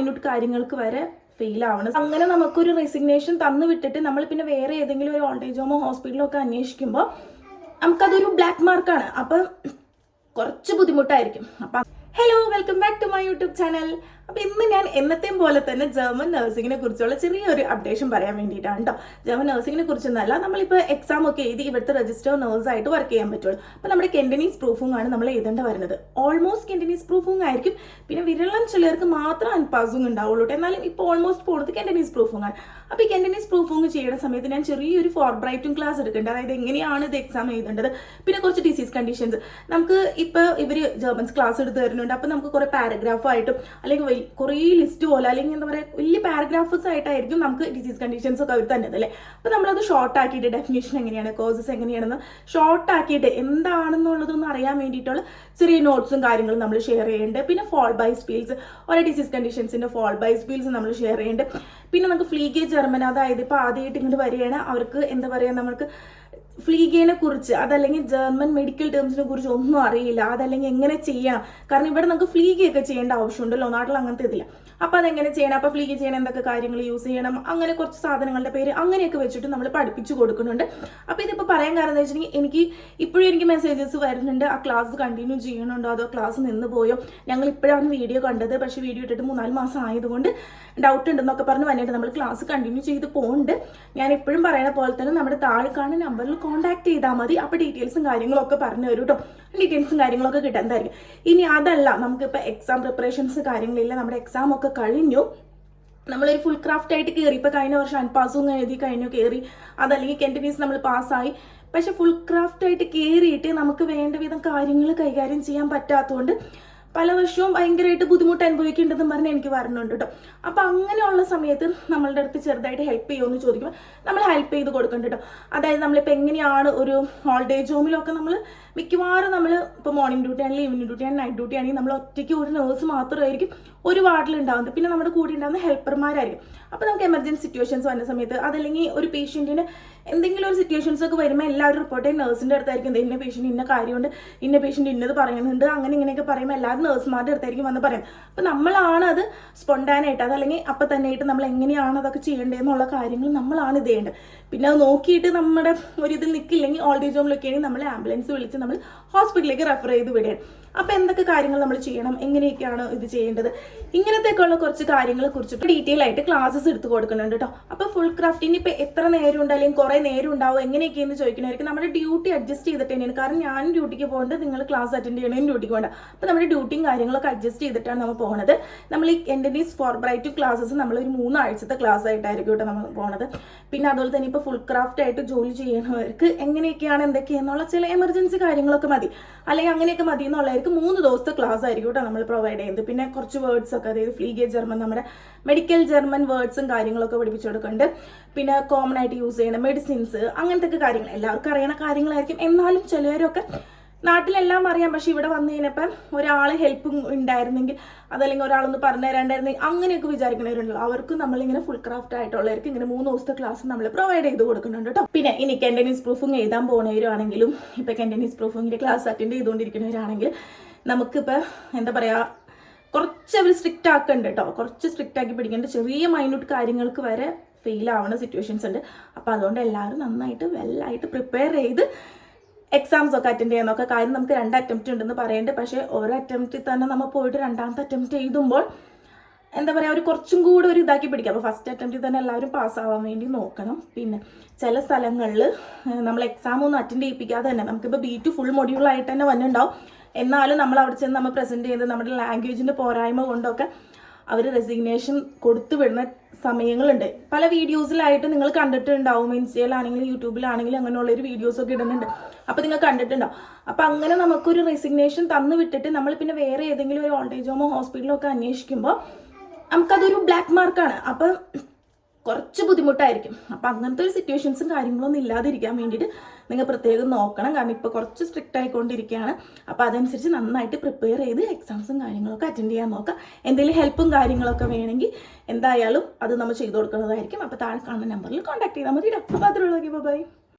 Minute കാര്യങ്ങൾക്ക് വരെ fail ആവണം. അങ്ങനെ നമുക്കൊരു റെസിഗ്നേഷൻ തന്നു വിട്ടിട്ട് നമ്മൾ പിന്നെ വേറെ ഏതെങ്കിലും ഒരു ഓൾഡേജ് ഹോമോ ഹോസ്പിറ്റലോ ഒക്കെ അന്വേഷിക്കുമ്പോൾ നമുക്കതൊരു ബ്ലാക്ക് മാർക്കാണ് അപ്പം കുറച്ച് ബുദ്ധിമുട്ടായിരിക്കും. അപ്പം hello welcome back to my YouTube channel അപ്പോൾ ഇന്ന് ഞാൻ എന്നത്തെയും പോലെ തന്നെ ജർമ്മൻ നഴ്സിങ്ങിനെ കുറിച്ചുള്ള ചെറിയൊരു അപ്ഡേഷൻ പറയാൻ വേണ്ടിയിട്ടാണ് കേട്ടോ ജർമ്മൻ നഴ്സിങ്ങിനെ കുറിച്ചൊന്നല്ല നമ്മളിപ്പോൾ എക്സാം ഒക്കെ എഴുതി ഇവിടുത്തെ രജിസ്റ്റർ നേഴ്സായിട്ട് വർക്ക് ചെയ്യാൻ പറ്റുള്ളൂ. അപ്പോൾ നമ്മുടെ കെൻഡനീസ് പ്രൂഫും ആണ് നമ്മൾ എഴുതേണ്ട വരുന്നത്. ഓൾമോസ്റ്റ് കെൻഡനീസ് പ്രൂഫും ആയിരിക്കും. പിന്നെ വിരളം ചിലർക്ക് മാത്രം അൻപാസും ഉണ്ടാവുള്ളൂ എന്നാലും ഇപ്പോൾ ഓൾമോസ്റ്റ് പോകുന്നത് കെൻഡനീസ് പ്രൂഫും ആണ്. അപ്പോൾ ഈ കെൻഡനീസ് പ്രൂഫും ചെയ്യുന്ന സമയത്ത് ഞാൻ ചെറിയൊരു ഫോർ ബ്രൈറ്റും ക്ലാസ് എടുക്കേണ്ടത് അതായത് എങ്ങനെയാണ് ഇത് എക്സാം എഴുതേണ്ടത്? പിന്നെ കുറച്ച് ഡിസീസ് കണ്ടീഷൻസ് നമുക്ക് ഇപ്പോൾ ഇവർ ജർമ്മൻസ് ക്ലാസ് എടുത്ത് തരുന്നുണ്ട്. അപ്പോൾ നമുക്ക് കുറേ പാരഗ്രാഫായിട്ടും അല്ലെങ്കിൽ വലി- കുറേ ലിസ്റ്റ് പോലെ അല്ലെങ്കിൽ എന്താ പറയുക വലിയ പാരഗ്രാഫ്സ് ആയിട്ടായിരിക്കും നമുക്ക് ഡിസീസ് കണ്ടീഷൻസ് ഒക്കെ അവർ അല്ലേ? അപ്പോൾ നമ്മളത് ഷോർട്ട് ആക്കിയിട്ട് ഡെഫിനേഷൻ എങ്ങനെയാണ് കോസസ് എങ്ങനെയാണെന്ന് ഷോർട്ട് ആക്കിയിട്ട് എന്താണെന്നുള്ളതൊന്ന് അറിയാൻ വേണ്ടിയിട്ടുള്ള ചെറിയ നോട്ട്സും കാര്യങ്ങളും നമ്മൾ ഷെയർ ചെയ്യേണ്ടത് പിന്നെ ഫോൾ ബൈ സ്പീൽസ് ഓരോ ഡിസീസ് കണ്ടീഷൻസിന്റെ ഫോൾ ബൈ സ്പീൽസ് നമ്മൾ ഷെയർ ചെയ്യേണ്ടത് പിന്നെ നമുക്ക് ഫ്ലീഗേ ജർമ്മൻ അതായത് ഇപ്പോൾ ആദ്യമായിട്ട് ഇങ്ങോട്ട് വരികയാണ്. അവർക്ക് എന്താ പറയുക നമുക്ക് ഫ്ലീഗേനെ കുറിച്ച് അതല്ലെങ്കിൽ ജർമ്മൻ മെഡിക്കൽ ടേംസിനെ കുറിച്ച് ഒന്നും അറിയില്ല അതല്ലെങ്കിൽ എങ്ങനെ ചെയ്യാം? കാരണം ഇവിടെ നമുക്ക് ഫ്ലീഗയൊക്കെ ചെയ്യേണ്ട ആവശ്യമുണ്ടല്ലോ നാട്ടിൽ അങ്ങനത്തെ ഇതില്ല. അപ്പോൾ അതെങ്ങനെ ചെയ്യണം? അപ്പോൾ ഫ്ലീഗ് ചെയ്യണം എന്തൊക്കെ കാര്യങ്ങൾ യൂസ് ചെയ്യണം? അങ്ങനെ കുറച്ച് സാധനങ്ങളുടെ പേര് അങ്ങനെയൊക്കെ വെച്ചിട്ട് നമ്മൾ പഠിപ്പിച്ചു കൊടുക്കുന്നുണ്ട്. അപ്പോൾ ഇതിപ്പോ പറയാൻ കാരണം എന്ന് വെച്ചിട്ടുണ്ടെങ്കിൽ എനിക്ക് ഇപ്പോഴും എനിക്ക് മെസ്സേജസ് വരുന്നുണ്ട്. ആ ക്ലാസ് കണ്ടിന്യൂ ചെയ്യണുണ്ടോ? അതോ ക്ലാസ് നിന്ന് പോയോ? ഞങ്ങൾ ഇപ്പോഴാണ് വീഡിയോ കണ്ടത്. പക്ഷേ വീഡിയോ ഇട്ടിട്ട് മൂന്നാൽ മാസം ആയതുകൊണ്ട് ഡൗട്ട് ഉണ്ടെന്നൊക്കെ പറഞ്ഞ് വന്നിട്ട് നമ്മൾ ക്ലാസ് കണ്ടിന്യൂ ചെയ്ത് പോകുന്നുണ്ട് ഞാൻ എപ്പോഴും പറയുന്ന പോലെ തന്നെ നമ്മുടെ താഴെ കാണുന്ന നമ്പറിൽ കോൺടാക്ട് ചെയ്താൽ മതി. അപ്പോൾ ഡീറ്റെയിൽസും കാര്യങ്ങളൊക്കെ പറഞ്ഞു തരും കേട്ടോ ഡീറ്റെയിൽസും കാര്യങ്ങളൊക്കെ കിട്ടുന്നതായിരിക്കും ഇനി അതല്ല നമുക്കിപ്പോൾ എക്സാം പ്രിപ്പറേഷൻസ് കാര്യങ്ങളില്ല. നമ്മുടെ എക്സാം ഒക്കെ കഴിഞ്ഞു. നമ്മളൊരു ഫുൾ ക്രാഫ്റ്റ് ആയിട്ട് കയറി ഇപ്പോൾ കഴിഞ്ഞ വർഷം അൻപാസും എഴുതി കഴിഞ്ഞു കയറി അതല്ലെങ്കിൽ കെന്റനീസ് നമ്മൾ പാസ്സായി പക്ഷെ ഫുൾ ക്രാഫ്റ്റ് ആയിട്ട് കയറിയിട്ട് നമുക്ക് വേണ്ട വിധം കാര്യങ്ങൾ കൈകാര്യം ചെയ്യാൻ പറ്റാത്തതുകൊണ്ട് പല വർഷവും ഭയങ്കരമായിട്ട് ബുദ്ധിമുട്ട് അനുഭവിക്കേണ്ടതെന്ന് പറഞ്ഞ് എനിക്ക് പറഞ്ഞുണ്ട് കേട്ടോ അപ്പൊ അങ്ങനെയുള്ള സമയത്ത് നമ്മളുടെ അടുത്ത് ചെറുതായിട്ട് ഹെൽപ്പ് ചെയ്യുമെന്ന് ചോദിക്കുമ്പോൾ നമ്മൾ ഹെൽപ്പ് ചെയ്ത് കൊടുക്കേണ്ട കേട്ടോ അതായത് നമ്മളിപ്പോൾ എങ്ങനെയാണ് ഒരു ഹോൾഡേജ് ജോമിലൊക്കെ നമ്മൾ മിക്കവാറും നമ്മൾ ഇപ്പോൾ മോർണിംഗ് ഡ്യൂട്ടി ആണെങ്കിൽ ഈവനിങ് ഡ്യൂട്ടി ആണെങ്കിൽ നൈറ്റ് ഡ്യൂട്ടി ആണെങ്കിൽ നമ്മൾ ഒറ്റയ്ക്ക് ഒരു നേഴ്സ് മാത്രമായിരിക്കും ഒരു വാർഡിൽ ഉണ്ടാകുന്നത് പിന്നെ നമ്മുടെ കൂടെ ഉണ്ടാകുന്ന ഹെൽപ്പർമാരായിരിക്കും അപ്പോൾ നമുക്ക് എമർജൻസി സിറ്റുവേഷൻസ് വന്ന സമയത്ത് അതല്ലെങ്കിൽ ഒരു പേഷ്യന്റിന് എന്തെങ്കിലും ഒരു സിറ്റുവേഷൻസ് ഒക്കെ വരുമ്പോൾ എല്ലാവരും റിപ്പോർട്ട് ചെയ്യും. നേഴ്സിന്റെ അടുത്തായിരിക്കും ഇന്ന പേഷ്യന്റ് ഇന്ന കാര്യമുണ്ട് ഇന്ന പേഷ്യന്റ് ഇന്നത് പറയുന്നുണ്ട് അങ്ങനെ ഇങ്ങനെയൊക്കെ പറയുമ്പോൾ എല്ലാവരും നേഴ്സുമാരുടെ അടുത്തായിരിക്കും വന്ന് പറയും. അപ്പം നമ്മളാണ് അത് സ്പോണ്ടാനായിട്ട് അതല്ലെങ്കിൽ അപ്പം തന്നെ ആയിട്ട് നമ്മൾ എങ്ങനെയാണ് അതൊക്കെ ചെയ്യേണ്ടതെന്നുള്ള കാര്യങ്ങൾ നമ്മളാണ് ഇത് ചെയ്യേണ്ടത്. പിന്നെ അത് നോക്കിയിട്ട് നമ്മുടെ ഒരു ഇതിൽ നിൽക്കില്ലെങ്കിൽ ഓൾഡ് ഏജ് ഹോമിലൊക്കെ നമ്മൾ ആംബുലൻസ് വിളിച്ച് നമ്മൾ ഹോസ്പിറ്റലിലേക്ക് റെഫർ ചെയ്ത് വിടുകയാണ് അപ്പോൾ എന്തൊക്കെ കാര്യങ്ങൾ നമ്മൾ ചെയ്യണം? എങ്ങനെയൊക്കെയാണ് ഇത് ചെയ്യേണ്ടത്? ഇങ്ങനത്തെയൊക്കെയുള്ള കുറച്ച് കാര്യങ്ങളെ കുറിച്ചിട്ട് ഡീറ്റെയിൽ ആയിട്ട് ക്ലാസ്സസ് എടുത്ത് കൊടുക്കുന്നുണ്ട് കേട്ടോ അപ്പോൾ ഫുൾ ക്രാഫ്റ്റിന് ഇപ്പോൾ എത്ര നേരം ഉണ്ട്? അല്ലെങ്കിൽ കുറേ നേരം ഉണ്ടാവും? എങ്ങനെയൊക്കെയെന്ന് ചോദിക്കണമായിരിക്കും നമ്മുടെ ഡ്യൂട്ടി അഡ്ജസ്റ്റ് ചെയ്തിട്ട് തന്നെയാണ്. കാരണം ഞാൻ ഡ്യൂട്ടിക്ക് പോകുന്നത് നിങ്ങൾ ക്ലാസ് അറ്റൻഡ് ചെയ്യണമെങ്കിൽ ഡ്യൂട്ടിക്ക് പോകണ്ട. അപ്പോൾ നമ്മുടെ ഡ്യൂട്ടിയും കാര്യങ്ങളൊക്കെ അഡ്ജസ്റ്റ് ചെയ്തിട്ടാണ് നമ്മൾ പോകുന്നത് നമ്മൾ ഈ എൻഡനീസ് ഫോർ ബ്രൈറ്റ് ക്ലാസ്സസ് നമ്മൾ ഒരു മൂന്നാഴ്ചത്തെ ക്ലാസ് ആയിട്ടായിരിക്കും കേട്ടോ നമ്മൾ പോകുന്നത് പിന്നെ അതുപോലെ തന്നെ ഇപ്പോൾ ഫുൾ ക്രാഫ്റ്റ് ആയിട്ട് ജോലി ചെയ്യണവർക്ക് എങ്ങനെയൊക്കെയാണ് എന്തൊക്കെയാണെന്നുള്ള ചില എമർജൻസി കാര്യങ്ങളൊക്കെ മതി. അല്ലെങ്കിൽ അങ്ങനെയൊക്കെ മതി എന്നുള്ളവർക്ക് മൂന്ന് ദിവസത്തെ ക്ലാസ് ആയിരിക്കും കേട്ടോ നമ്മൾ പ്രൊവൈഡ് ചെയ്യുന്നത്. പിന്നെ കുറച്ച് വേർഡ്സ് ഒക്കെ അതായത് ഫ്ലീഗേ ജർമ്മൻ നമ്മുടെ മെഡിക്കൽ ജർമ്മൻ വേർഡ്സും കാര്യങ്ങളൊക്കെ പഠിപ്പിച്ചു കൊടുക്കുന്നുണ്ട്. പിന്നെ കോമൺ ആയിട്ട് യൂസ് ചെയ്യുന്ന മെഡിസിൻസ് അങ്ങനത്തെ കാര്യങ്ങൾ. എല്ലാവർക്കും അറിയണ കാര്യങ്ങളായിരിക്കും. എന്നാലും ചിലരൊക്കെ നാട്ടിലെല്ലാം അറിയാം. പക്ഷെ ഇവിടെ വന്നു കഴിഞ്ഞപ്പം ഒരാൾ ഹെൽപ്പ് ഉണ്ടായിരുന്നെങ്കിൽ അതല്ലെങ്കിൽ ഒരാളൊന്ന് പറഞ്ഞു തരാണ്ടായിരുന്നെങ്കിൽ അങ്ങനെയൊക്കെ വിചാരിക്കുന്നവരുണ്ടല്ലോ. അവർക്ക് നമ്മളിങ്ങനെ ഫുൾ ക്രാഫ്റ്റ് ആയിട്ടുള്ളവർക്ക് ഇങ്ങനെ മൂന്ന് ദിവസത്തെ ക്ലാസ് നമ്മൾ പ്രൊവൈഡ് ചെയ്ത് കൊടുക്കുന്നുണ്ട് കേട്ടോ. പിന്നെ ഇനി കെൻഡനീസ് പ്രൂഫും എഴുതാൻ പോകുന്നവരാണെങ്കിലും ഇപ്പം കെൻഡനീസ് പ്രൂഫിന്റെ ക്ലാസ് അറ്റൻഡ് ചെയ്തുകൊണ്ടിരിക്കുന്നവരാണെങ്കിൽ നമുക്കിപ്പോൾ എന്താ പറയുക കുറച്ച് അവർ സ്ട്രിക്റ്റ് ആക്കുന്നുണ്ട് കേട്ടോ. കുറച്ച് സ്ട്രിക്റ്റ് ആക്കി പിടിക്കേണ്ട. ചെറിയ മൈന്യൂട്ട് കാര്യങ്ങൾക്ക് വരെ ഫെയിൽ ആവുന്ന സിറ്റുവേഷൻസ് ഉണ്ട്. അപ്പോൾ അതുകൊണ്ട് എല്ലാവരും നന്നായിട്ട് വെല്ലായിട്ട് പ്രിപ്പയർ ചെയ്ത് എക്സാംസ് ഒക്കെ അറ്റൻഡ് ചെയ്യാനൊക്കെ കാര്യം നമുക്ക് രണ്ട് അറ്റംപ്റ്റ് ഉണ്ടെന്ന് പറയേണ്ടത് പക്ഷേ ഓരോ അറ്റംപ്റ്റിൽ തന്നെ നമ്മൾ പോയിട്ട് രണ്ടാമത്തെ അറ്റംപ്റ്റ് എഴുതുമ്പോൾ എന്താ പറയുക ഒരു കുറച്ചും കൂടെ ഒരു ഇതാക്കി പിടിക്കുക അപ്പോൾ ഫസ്റ്റ് അറ്റംപ്റ്റിൽ തന്നെ എല്ലാവരും പാസ്സാവാൻ വേണ്ടി നോക്കണം. പിന്നെ ചില സ്ഥലങ്ങളിൽ നമ്മൾ എക്സാം ഒന്നും അറ്റൻഡ് ചെയ്യിപ്പിക്കാതെ തന്നെ നമുക്കിപ്പോൾ ബി ടു ഫുൾ മൊഡ്യൂളായിട്ട് തന്നെ വന്നിട്ടുണ്ടാവും. എന്നാലും നമ്മൾ അവിടെ ചെന്ന് നമ്മൾ പ്രസന്റ് ചെയ്യുന്നത് നമ്മുടെ ലാംഗ്വേജിന്റെ പോരായ്മ കൊണ്ടൊക്കെ അവർ റെസിഗ്നേഷൻ കൊടുത്തു വിടുന്ന സമയങ്ങളുണ്ട്. പല വീഡിയോസിലായിട്ട് നിങ്ങൾ കണ്ടിട്ടുണ്ടാവും ഇൻസ്റ്റയിലാണെങ്കിലും യൂട്യൂബിലാണെങ്കിലും അങ്ങനെയുള്ള ഒരു വീഡിയോസൊക്കെ ഇടുന്നുണ്ട്. അപ്പോൾ നിങ്ങൾ കണ്ടിട്ടുണ്ടാവും. അപ്പോൾ അങ്ങനെ നമുക്കൊരു റെസിഗ്നേഷൻ തന്നു വിട്ടിട്ട് നമ്മൾ പിന്നെ വേറെ ഏതെങ്കിലും ഒരു ഓൾഡേജ് ഹോമോ ഹോസ്പിറ്റലോ ഒക്കെ അന്വേഷിക്കുമ്പോൾ നമുക്കതൊരു ബ്ലാക്ക് മാർക്കാണ് അപ്പം കുറച്ച് ബുദ്ധിമുട്ടായിരിക്കും. അപ്പം അങ്ങനത്തെ ഒരു സിറ്റുവേഷൻസും കാര്യങ്ങളൊന്നും ഇല്ലാതിരിക്കാൻ വേണ്ടിയിട്ട് നിങ്ങൾ പ്രത്യേകം നോക്കണം. കാരണം ഇപ്പോൾ കുറച്ച് സ്ട്രിക്റ്റ് ആയിക്കൊണ്ടിരിക്കുകയാണ്. അപ്പോൾ അതനുസരിച്ച് നന്നായിട്ട് പ്രിപ്പയർ ചെയ്ത് എക്സാംസും കാര്യങ്ങളൊക്കെ അറ്റൻഡ് ചെയ്യാൻ നോക്കുക എന്തെങ്കിലും ഹെൽപ്പും കാര്യങ്ങളൊക്കെ വേണമെങ്കിൽ എന്തായാലും അത് നമ്മൾ ചെയ്തു കൊടുക്കുന്നതായിരിക്കും. അപ്പോൾ താഴെ കാണുന്ന നമ്പറിൽ കോൺടാക്ട് ചെയ്താൽ മതി. അപ്പോൾ അതിലുള്ള ബൈ